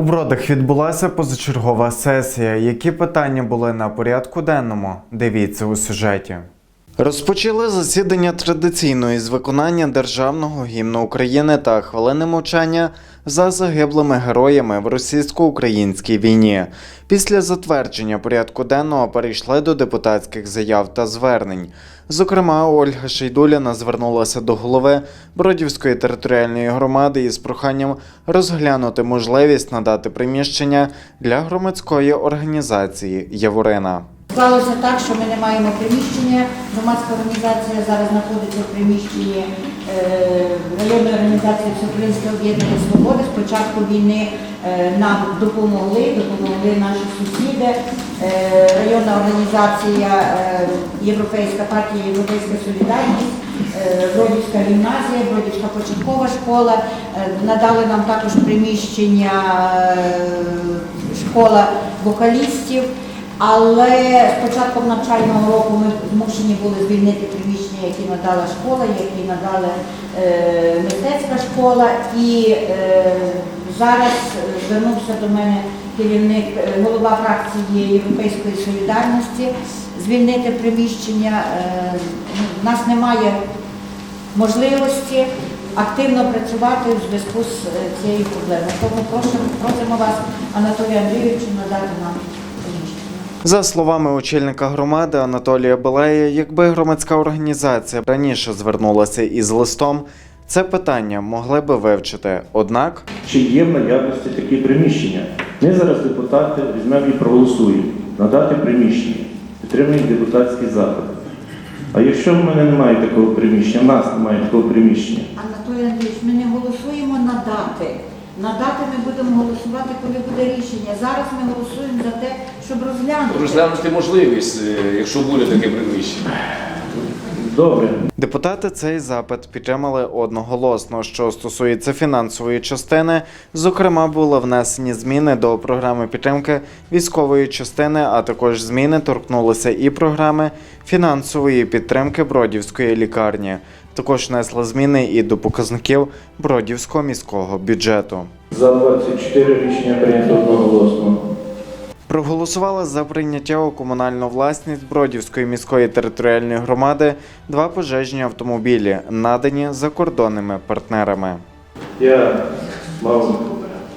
У Бродах відбулася позачергова сесія. Які питання були на порядку денному? Дивіться у сюжеті. Розпочали засідання традиційно із виконання державного гімну України та хвилини мовчання за загиблими героями в російсько-українській війні. Після затвердження порядку денного перейшли до депутатських заяв та звернень. Зокрема, Ольга Шейдуляна звернулася до голови Бродівської територіальної громади із проханням розглянути можливість надати приміщення для громадської організації Яворина. Склалося так, що ми не маємо приміщення. Громадська організація зараз знаходиться в приміщенні е, районної організації Всеукраїнське об'єднання Свободи. З початку війни е, нам допомогли, допомогли наші сусіди. Е, районна організація Європейська партія Європейська солідарність, Бродівська гімназія, Бродівська початкова школа. Надали нам також приміщення школа вокалістів. Але з початком навчального року ми змушені були звільнити приміщення, які надала школа, які надала е, мистецька школа. І е, зараз звернувся до мене керівник, е, голова фракції Європейської солідарності звільнити приміщення. Е, У нас немає можливості активно працювати у зв'язку з е, цією проблемою. Тому просимо, вас, Анатолію Андрійовичу, надати нам. За словами очільника громади Анатолія Белея, якби громадська організація раніше звернулася із листом, це питання могли би вивчити. Однак чи є в наявності такі приміщення. Ми зараз депутати візьмемо і проголосуємо надати приміщення, підтримуємо депутатський запит. А якщо в мене немає такого приміщення, в нас немає такого приміщення, Анатолій Андрійович, ми не голосуємо на дати. На дати ми будемо голосувати, коли буде рішення. Зараз ми голосуємо за те, щоб розглянути. розглянути можливість, е, якщо буде таке приміщення. добре, депутати цей запит підтримали одноголосно. Що стосується фінансової частини, зокрема, були внесені зміни до програми підтримки військової частини, а також зміни торкнулися і програми фінансової підтримки Бродівської лікарні. Також внесли зміни і до показників Бродівського міського бюджету. за 24 рішення прийнято одноголосно. Проголосували за прийняття у комунальну власність Бродівської міської територіальної громади два пожежні автомобілі, надані закордонними партнерами. Я мав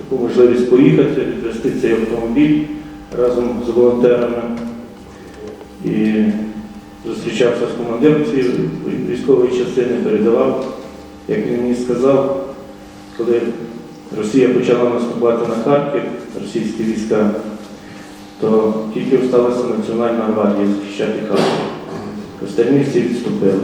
таку можливість поїхати, відвести цей автомобіль разом з волонтерами і зустрічався з командиром цієї військової частини, передавав, як він мені сказав, коли Росія почала наступати на Харків, російські війська, то тільки всталася Національна гвардія захищати Харків. Остальні всі відступили.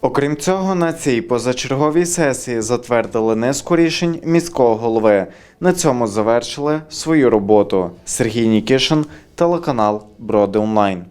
Окрім цього, на цій позачерговій сесії затвердили низку рішень міського голови. На цьому завершили свою роботу. Сергій Нікішин, телеканал Броди Онлайн.